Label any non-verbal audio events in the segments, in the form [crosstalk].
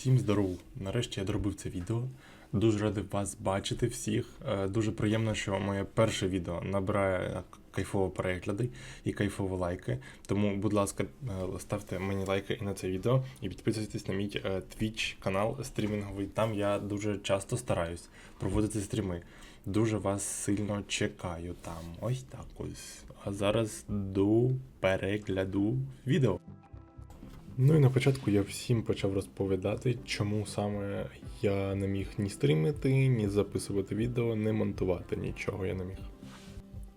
Всім здоров! Нарешті я доробив це відео. Дуже радий вас бачити всіх. Е, Дуже приємно, що моє перше відео набирає кайфово перегляди і кайфово лайки. Тому, будь ласка, е, ставте мені лайки і на це відео і підписуйтесь на мій е, Twitch канал стрімінговий. Там я дуже часто стараюсь проводити стріми. Дуже вас сильно чекаю там. Ось так ось. А зараз до перегляду відео. Ну і на початку я всім почав розповідати, чому саме я не міг ні стрімити, ні записувати відео, ні монтувати нічого я не міг.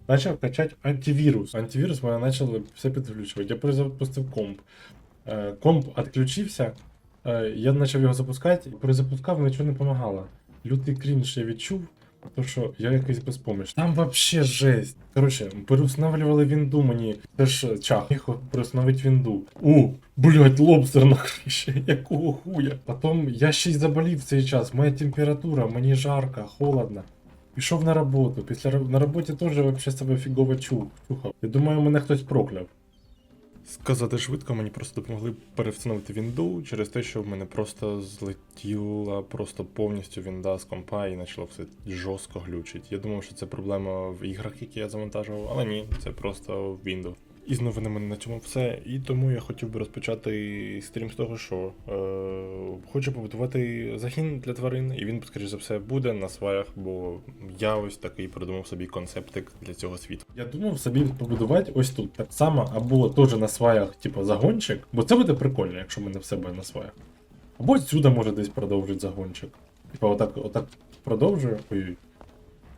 Почав качати антивірус. Антивірус мене почали все підключувати. Я перезапустив комп. Е, Комп відключився, е, я почав його запускати, перезапускав, нічого не допомагало. Лютий крінж я відчув, то що я якийсь безпоміч. Там вообще жесть. Коротше, переустанавливали вінду мені. Це ж чах. Їх переустановить вінду. У, блять, лобстер на криші. [laughs] Якого хуя? Потім я ще й заболів в цей час. Моя температура, мені жарко, холодно. Пішов на роботу. Після на роботі теж вообще себе фігово чув. Чухав. Я думаю, мене хтось прокляв. Сказати швидко, мені просто допомогли перевстановити вінду через те, що в мене просто злетіла просто повністю вінда з компа і почало все жорстко глючить. Я думав, що це проблема в іграх, які я завантажував, але ні, це просто Windows. І з новинами на цьому все. І тому я хотів би розпочати стрім з того, що е, хочу побудувати загін для тварин, і він, скоріш за все, буде на сваях, бо я ось такий придумав собі концептик для цього світу. Я думав собі побудувати ось тут так само, або теж на сваях, типу, загончик, бо це буде прикольно, якщо в мене все буде на сваях. Або сюди може десь продовжити загончик. Типа отак, отак продовжую. Ой.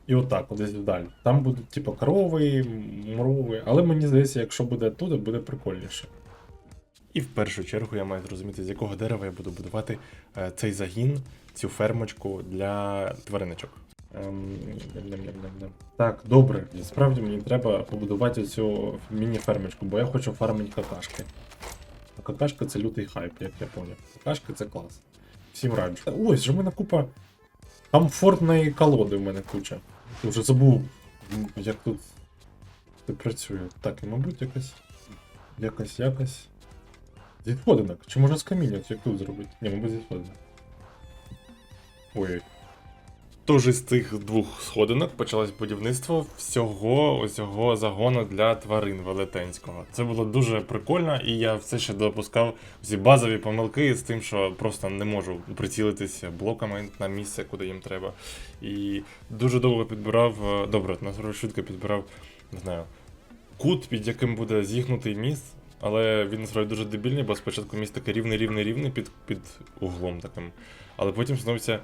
І отак, десь вдаль. Там будуть, типу, корови, морови. Але мені здається, якщо буде туди, буде прикольніше. І в першу чергу я маю зрозуміти, з якого дерева я буду будувати е, цей загін, цю фермочку для твариночок. Ем. Так, добре. Справді мені треба побудувати цю міні-фермочку, бо я хочу фармити какашки. А какашка це лютий хайп, як я поняв. Какашки це клас. Всім раджу. Ось же в мене купа комфортної колоди в мене куча. Уже забув, як тут це працює. Так, і мабуть, якось. Якось, якось. Зі сходинок. Чи можна з каміння, як тут зробити? Ні, мабуть, зі сходинок. Ой. Тож із цих двох сходинок почалось будівництво всього ось цього загону для тварин велетенського. Це було дуже прикольно, і я все ще допускав всі базові помилки з тим, що просто не можу прицілитися блоками на місце, куди їм треба. І дуже довго підбирав, е, добре, насправді швидко підбирав, не знаю, кут, під яким буде зігнутий міст. Але він насправді дуже дебільний, бо спочатку міст такий рівний, рівний, рівний під, під углом таким. Але потім становиться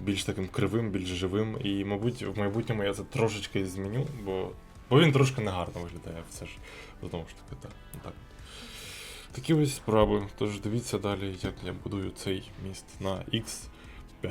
більш таким кривим, більш живим. І, мабуть, в майбутньому я це трошечки зміню, бо, бо він трошки негарно виглядає. Все ж знову ж таки, так. так. Такі ось справи. Тож дивіться далі, як я будую цей міст на X5.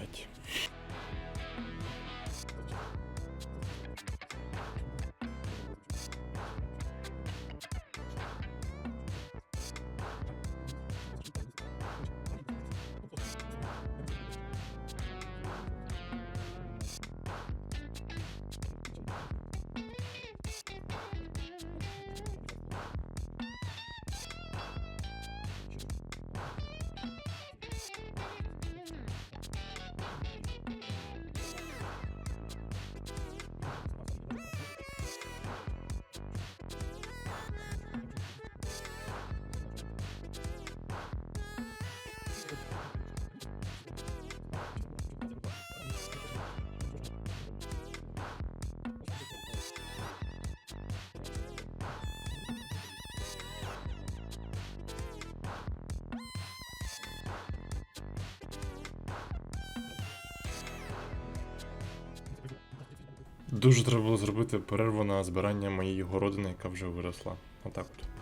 Дуже треба було зробити перерву на збирання моєї городини, яка вже виросла. Отак от.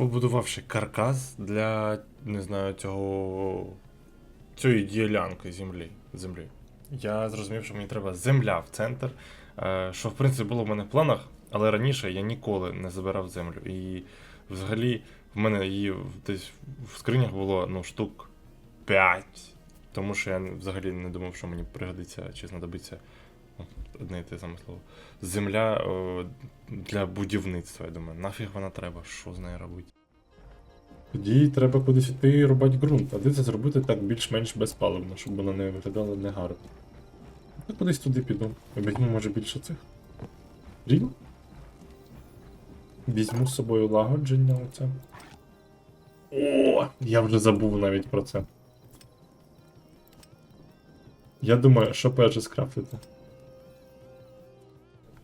Побудувавши каркас для, не знаю, цього. цієї ділянки землі. землі. Я зрозумів, що мені треба земля в центр. е, Що в принципі було в мене в планах, але раніше я ніколи не забирав землю. І взагалі в мене її десь в скринях було ну, штук 5. Тому що я взагалі не думав, що мені пригодиться чи знадобиться ну, одне і те саме слово. Земля для будівництва, я думаю, нафіг вона треба, що з нею робити. Тоді треба кудись йти і рубати ґрунт, а де це зробити так більш-менш безпаливно, щоб воно не виглядало негарно. Я кудись туди піду. Візьму, може, більше цих. Рів? Візьму з собою лагодження оце. О, я вже забув навіть про це. Я думаю, що перше скрафтити.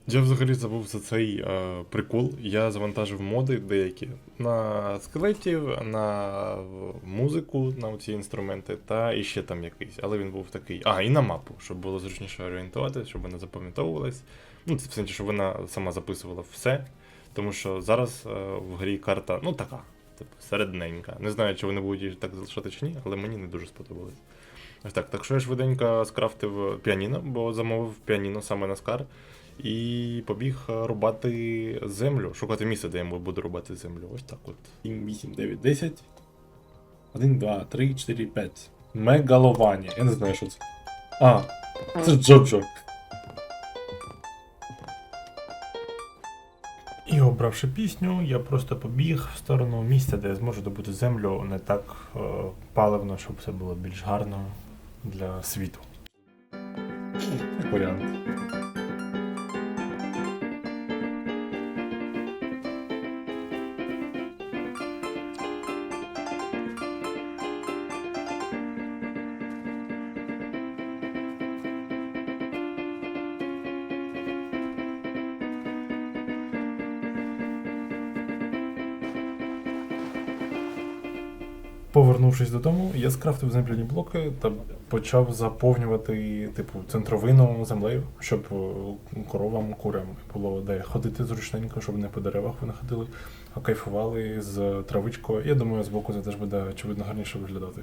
Я взагалі забув за цей е, прикол. Я завантажив моди деякі на скелетів, на музику, на ці інструменти, та іще там якийсь. Але він був такий. А, і на мапу, щоб було зручніше орієнтуватися, щоб вона запам'ятовувалась. Ну, це в сенсі, щоб вона сама записувала все. Тому що зараз е, в грі карта, ну така, типу, середненька. Не знаю, чи вони будуть її так залишати чи ні, але мені не дуже сподобалось. Ось так. Так що я швиденько скрафтив піаніно, бо замовив піаніно саме на скар. І побіг е, рубати землю, шукати місце, де я буду рубати землю. Ось так от. 7, 8, 9, 10. 1, 2, 3, 4, 5. Мегаловані. Я не знаю, що це. А, це ж Джоджо. І обравши пісню, я просто побіг в сторону місця, де я зможу добути землю не так е, паливно, щоб все було більш гарно для світу. Як варіант. Повернувшись додому, я скрафтив земляні блоки та почав заповнювати, типу, центровину землею, щоб е, коровам, курям було де ходити зручненько, щоб не по деревах вони ходили, а кайфували з травичкою. Я думаю, збоку це теж буде очевидно гарніше виглядати.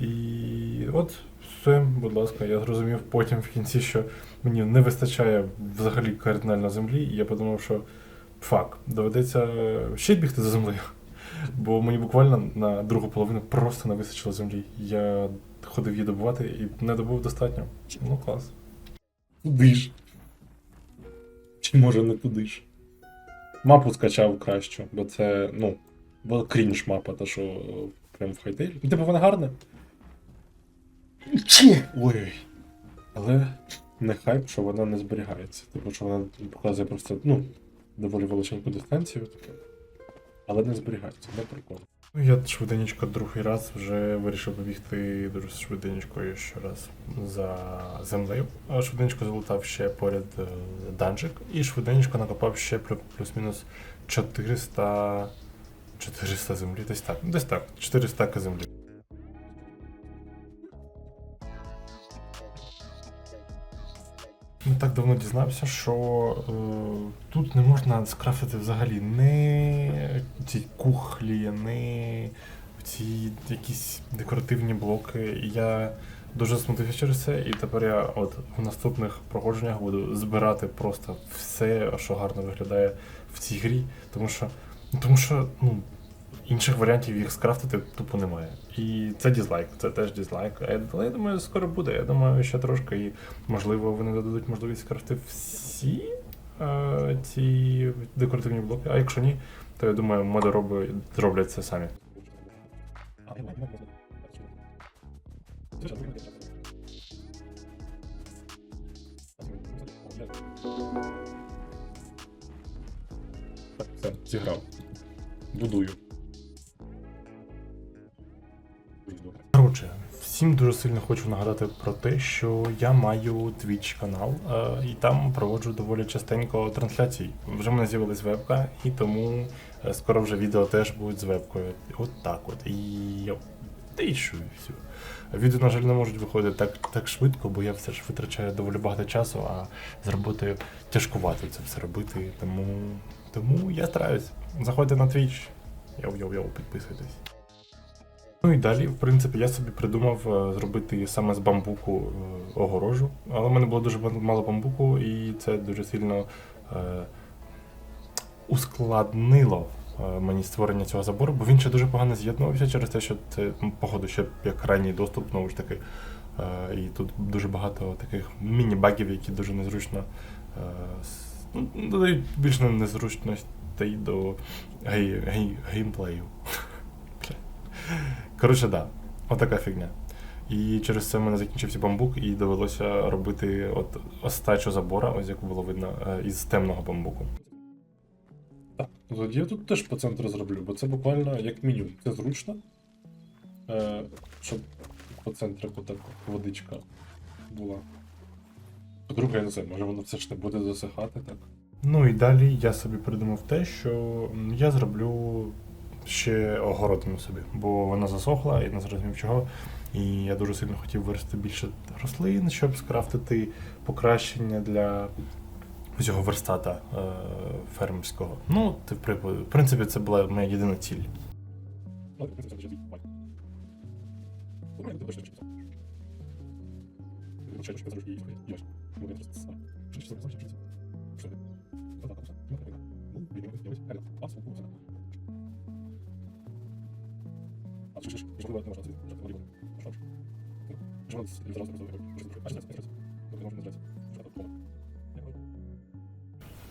І от все, будь ласка, я зрозумів потім в кінці, що мені не вистачає взагалі кардинально землі, і я подумав, що фак, доведеться ще бігти за землею. Бо мені буквально на другу половину просто не вистачило землі. Я ходив її добувати і не добув достатньо. Ну, клас. Туди ж. Чи може не туди ж? Мапу скачав кращу, бо це, ну, бо крінж мапа, та що прям в хайтейлі. Ну, типу, вона гарна. Чи? Ой. Але не хайп, що вона не зберігається. Типу, що вона показує просто, ну, доволі величеньку дистанцію. Але не зберігається, не прикольно. Ну, я швиденько другий раз вже вирішив побігти дуже швиденько ще раз за землею. А швиденько залутав ще поряд е, данжик і швиденько накопав ще плю- плюс-мінус 400. 400 землі, десь так. Десь так, 400 землі. Так давно дізнався, що е, тут не можна скрафтити взагалі не ці кухлі, не ці якісь декоративні блоки. Я дуже смутився через це, і тепер я от в наступних проходженнях буду збирати просто все, що гарно виглядає в цій грі, тому що, ну, тому що ну, інших варіантів їх скрафтити тупо немає. І це дізлайк, це теж дізлайк. Але я думаю, скоро буде. Я думаю, ще трошки і можливо вони додадуть можливість скрафти всі е, ці декоративні блоки. А якщо ні, то я думаю, модероби зроблять це самі. Так, все, зіграв. Будую. Коротше, всім дуже сильно хочу нагадати про те, що я маю Twitch канал е, і там проводжу доволі частенько трансляції. Вже в мене з'явилась вебка, і тому е, скоро вже відео теж будуть з вебкою. От так от. І я що, і все. Відео, на жаль, не можуть виходити так, так швидко, бо я все ж витрачаю доволі багато часу, а з роботою тяжкувато це все робити. Тому, тому я стараюсь. Заходьте на Twitch, Йоу-йоу-йоу, підписуйтесь. Ну і далі, в принципі, я собі придумав е, зробити саме з бамбуку е, огорожу. Але в мене було дуже мало бамбуку, і це дуже сильно е, ускладнило е, мені створення цього забору, бо він ще дуже погано з'єднувався через те, що це, походу, ще як ранній доступ, знову ж таки. Е, і тут дуже багато таких міні-багів, які дуже незручно. Е, ну, додають більш незручностей до гей, гей, геймплею. Коротше, да, отака фігня. І через це в мене закінчився бамбук, і довелося робити от остачу забора, ось як було видно, е, із темного бамбуку. Так, я тут теж по центру зроблю, бо це буквально як мінімум. Це зручно. Е, щоб по центрику так водичка була. По-друге, я не знаю, може воно все ж не буде засихати так. Ну і далі я собі придумав те, що я зроблю ще огородину собі, бо вона засохла і не зрозумів чого. І я дуже сильно хотів вирости більше рослин, щоб скрафтити покращення для цього верстата е, фермерського. Ну, в в принципі, це була моя єдина ціль.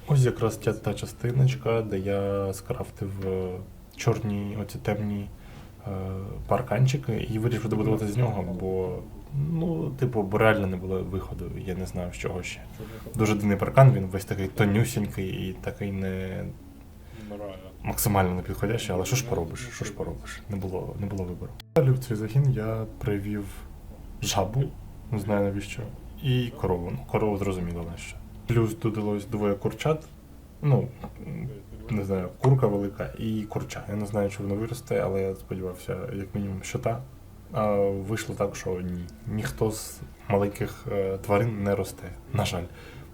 Ось якраз ця та частиночка, де я скрафтив е, чорні, оці темні е, парканчики і вирішив добудувати з нього, бо ну, типу, бо реально не було виходу, я не знаю з чого ще. Дуже дивний паркан, він весь такий тонюсінький і такий не максимально непідходящий, але що ж поробиш? Що ж поробиш? Не було, не було вибору. Далі в цей загін я привів жабу, не знаю навіщо, і корову. Ну, корову зрозуміло на що. Плюс додалось двоє курчат. Ну, не знаю, курка велика і курча. Я не знаю, чи воно виросте, але я сподівався, як мінімум, що та. А вийшло так, що ні. Ніхто з маленьких е, тварин не росте. На жаль.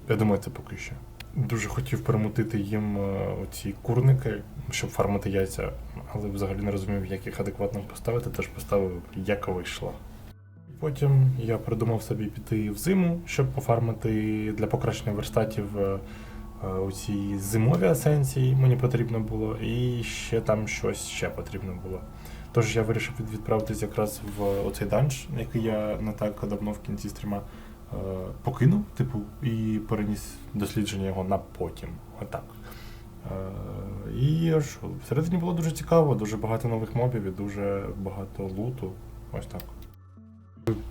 Я думаю, це поки що. Дуже хотів перемутити їм е, оці курники, щоб фармити яйця, але взагалі не розумів, як їх адекватно поставити, тож поставив, як вийшло. Потім я придумав собі піти в зиму, щоб пофармити для покращення верстатів е, е, оці зимові асенції мені потрібно було, і ще там щось ще потрібно було. Тож я вирішив відправитись якраз в оцей данж, який я не так давно в кінці стріма покинув, типу, і переніс дослідження його на потім. Отак. Е, і що, всередині було дуже цікаво, дуже багато нових мобів і дуже багато луту. Ось так.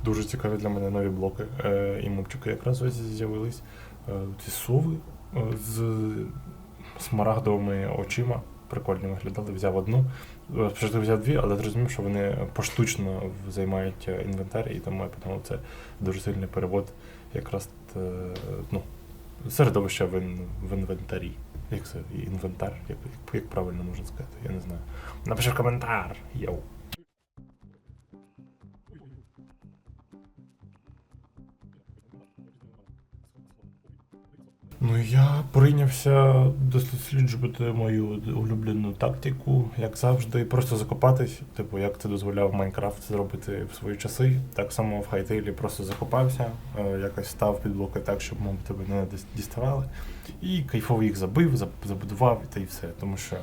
Дуже цікаві для мене нові блоки. Е, і мопчики якраз ось з'явились. Е, ці сови е, з смарагдовими очима. Прикольно виглядали, взяв одну. Е, Спочатку взяв дві, але зрозумів, що вони поштучно займають е, інвентар, і тому я подумав, це дуже сильний перевод якраз е, ну, середовища в, ін- в інвентарі. Як це? Інвентар, як, як, правильно можна сказати, я не знаю. Напиши коментар. Йоу. Я прийнявся досліджувати мою улюблену тактику, як завжди, просто закопатись. Типу, як це дозволяв Майнкрафт зробити в свої часи. Так само в хайтейлі просто закопався, е, якось став під блоки так, щоб моби тебе не діставали. І кайфово їх забив, заб- забудував та й все. Тому що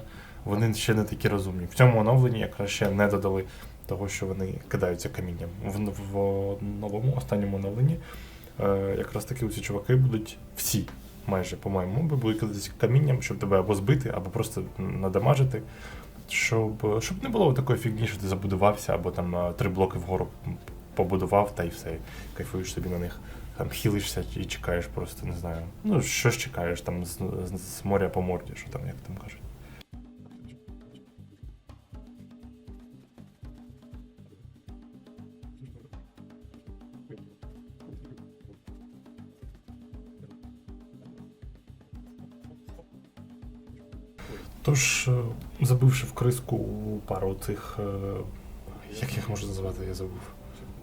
вони ще не такі розумні. В цьому оновленні якраз ще не додали того, що вони кидаються камінням. В, новому останньому оновленні е, якраз таки ці чуваки будуть всі майже, по-моєму, би були кидатися камінням, щоб тебе або збити, або просто надамажити. Щоб, щоб не було такої фігні, що ти забудувався, або там е, три блоки вгору побудував, та й все, кайфуєш собі на них. Там хілишся і чекаєш просто, не знаю. Ну, що ж чекаєш там з, з, з моря по морді, що там, як там кажуть. Тож, е, забивши в криску пару цих. е, Як їх можна назвати, я забув.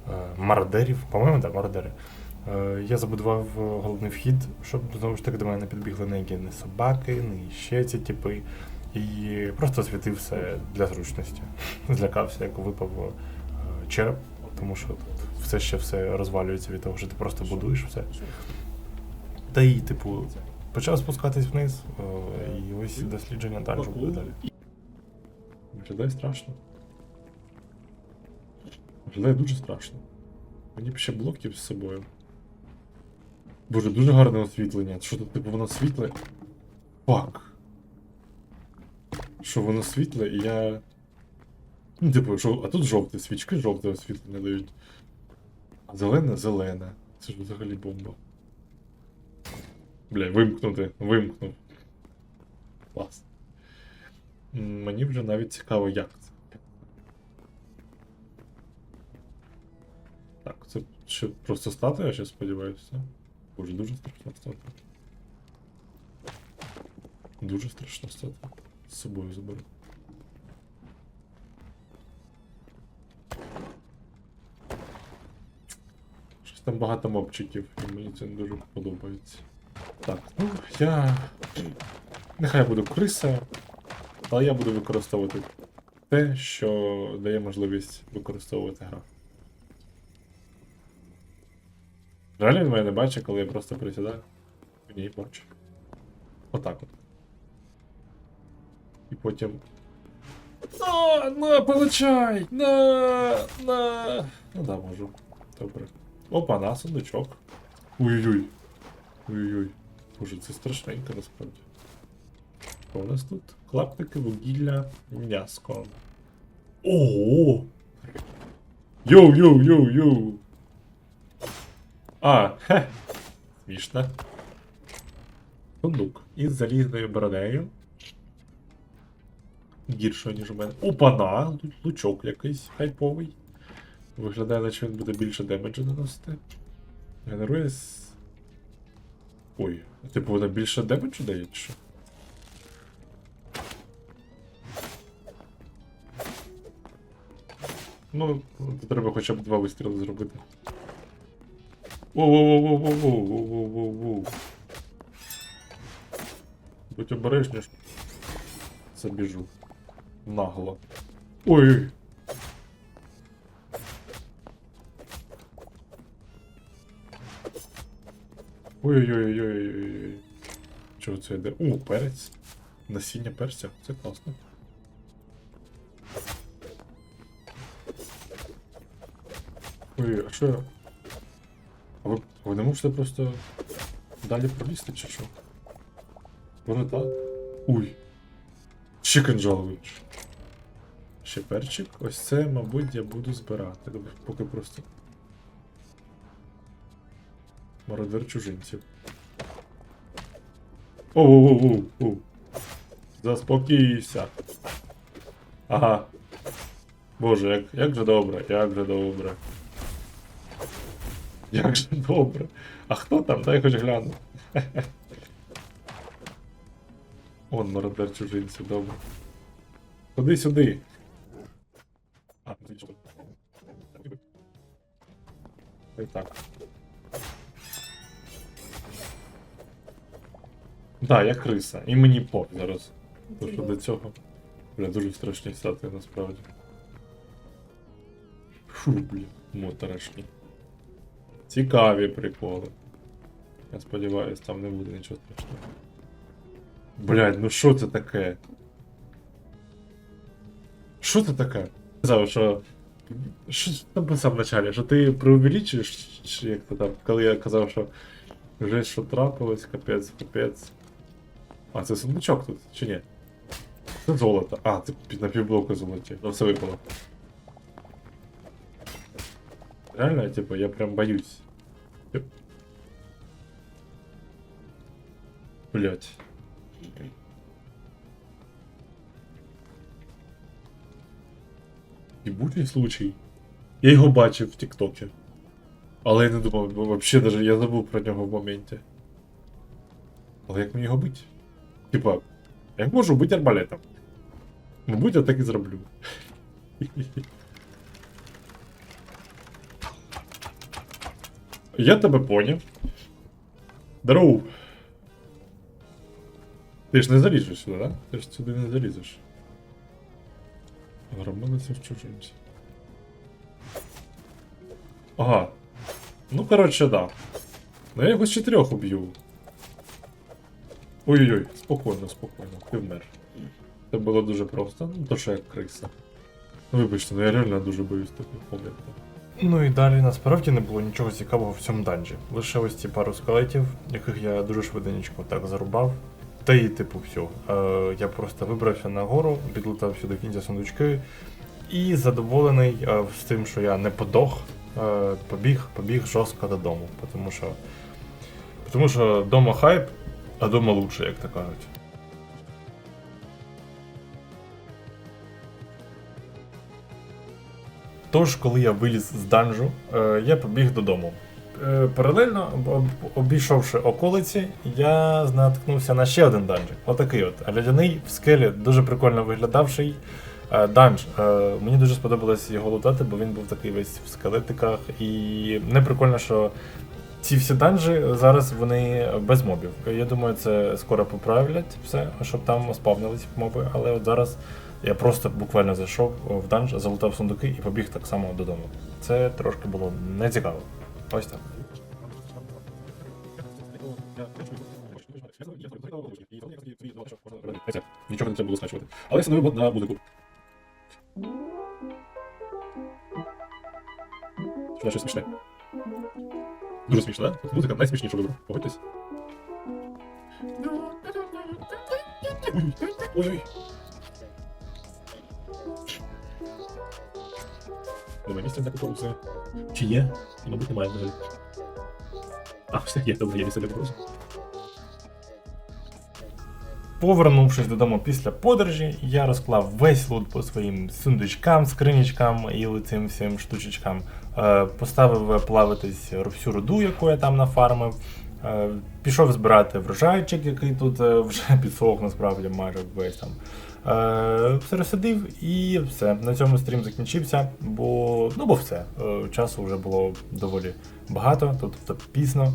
Е, Мародерів, по-моєму, так, мародери. Я забудував головний вхід, щоб знову ж таки до мене не підбігли ніякі не собаки, не ще ці типи. і просто світився для зручності. Злякався, як випав череп, тому що тут все ще все розвалюється від того, що ти просто будуєш все. Та й, типу, почав спускатись вниз, е, і ось дослідження далі буде далі. Виглядає страшно. Виглядає дуже страшно. Мені б ще блоків з собою. Боже, дуже гарне освітлення. Що тут, типу, воно світле? Фак. Що воно світле, і я. Ну, типу, жов... а тут жовте, свічки жовте освітлення дають. А зелене зелене. Це ж взагалі бомба. Бля, вимкнути, вимкнув. Клас. Мені вже навіть цікаво, як це. Так, це ще просто статуя, я ще сподіваюся. Боже, дуже страшна статуя. Дуже страшна статуя. З собою заберу. Щось там багато мопчиків, і мені це не дуже подобається. Так, ну я. Нехай буду криса, але я буду використовувати те, що дає можливість використовувати гра. Реально він мене не бачить, коли я просто присідаю. Ні, бачу. Отак от. І потім. На, на, получай! На, на. Ну да, можу. Добре. Опа, на, сундучок. Ой-ой-ой. Ой-ой-ой. Боже, це страшненько насправді. Що у нас тут? Клаптики, вугілля, м'яско. Ого! Йоу-йоу-йоу-йоу! А, хе. Смішно. Сундук із залізною бронею. Гірше, ніж у мене. Опана! лу- Лучок якийсь хайповий. Виглядає, наче він буде більше демеджу наносити. Генерує. Ой, типу вона більше демеджу дає, чи що? Ну, треба хоча б два вистріли зробити. Воу-воу-воу-воу-воу-воу-воу-воу. Будь обережніш. Забіжу. Нагло. Ой. Ой-ой-ой-ой-ой-ой. Чого це йде? О, перець. Насіння перця. Це класно. Ой, а що я? А ви, ви не можете просто далі пролізти чи що? Так? Уй. Chicken Jalwich. Ще перчик. Ось це, мабуть, я буду збирати. Поки просто. Мародер чужинців. Оу-оу-оу-оу. Заспокійся. Ага. Боже, як, як же добре, як же добре. Як же добре. А хто там? Дай хоч гляну. [laughs] Он мародер чужинців, добре. Ходи сюди. А, ти що? Так. Да, я криса. І мені поп зараз. Тому що до цього. Бля, дуже страшні стати насправді. Фу, бля, моторошні. Цікаві приколи. Я сподіваюся, там не буде нічого страшного. Блядь, ну що це таке? Що це таке? Казав, що. Що там писав вначалі? Що ти преувеличуєш, як то там, коли я казав, що вже що трапилось, капець, капець. А, це сундучок тут, чи ні? Це золото. А, це на півблоку золоті. Ну все випало. Реально, типу, я прям боюсь. Йоп. Блять. Єбутий случай. Я його бачив в Тіктокі. Але я не думав, бо даже я забув про нього в моменті. Але як мені його бити? Типа, як можу бити арбалетом? Мабуть, я так і зроблю. Я тебе поняв. Здоров. Ти ж не залізеш сюди, так? Ти ж сюди не залізеш. Громадиться в чужинці. Ага. Ну, коротше, да. Ну я його з чотирьох уб'ю. Ой-ой-ой, спокійно, спокійно, ти вмер. Це було дуже просто, ну то що як криса. Вибачте, ну я реально дуже боюсь таких моментів. Ну і далі насправді не було нічого цікавого в цьому данжі. Лише ось ці пару скелетів, яких я дуже швиденько так зарубав. Та і типу все. Е, я просто вибрався на гору, підлутав сюди кінця сундучки і задоволений е, з тим, що я не подох, е, побіг, побіг жорстко додому. Тому що, тому що дома хайп, а дома лучше, як то кажуть. Тож, коли я виліз з данжу, е, я побіг додому. Е, Паралельно, обійшовши околиці, я наткнувся на ще один данж. Отакий от. Лядяний в скелі, дуже прикольно виглядавший е, данж. Мені дуже сподобалось його лутати, бо він був такий весь в скелетиках. І не прикольно, що ці всі данжі зараз вони без мобів. Я думаю, це скоро поправлять все, щоб там спавнились моби, але от зараз я просто буквально зайшов в данж, залутав сундуки і побіг так само додому. Це трошки було нецікаво. Ось так. Нічого не треба було скачувати. Але я встановив мод на музику. Щось смішне. Дуже смішно, так? Музика найсмішніша вибору. Погодьтесь. Ой-ой. Думаю, місця для кукурудзи. Чи є? І, мабуть, немає взагалі. А, все є, добре, є місце для кукурудзи. Повернувшись додому після подорожі, я розклав весь лут по своїм сундучкам, скринічкам і цим всім штучечкам. Е, Поставив плавитись всю руду, яку я там нафармив. Е, Пішов збирати врожайчик, який тут е, вже [laughs] підсох насправді майже весь там. Все розсадив і все. На цьому стрім закінчився, бо ну бо все. Часу вже було доволі багато, тобто пізно.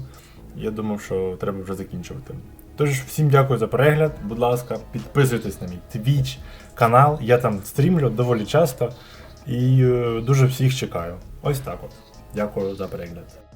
Я думав, що треба вже закінчувати. Тож всім дякую за перегляд. Будь ласка, підписуйтесь на мій Twitch канал. Я там стрімлю доволі часто і е, дуже всіх чекаю. Ось так от. Дякую за перегляд.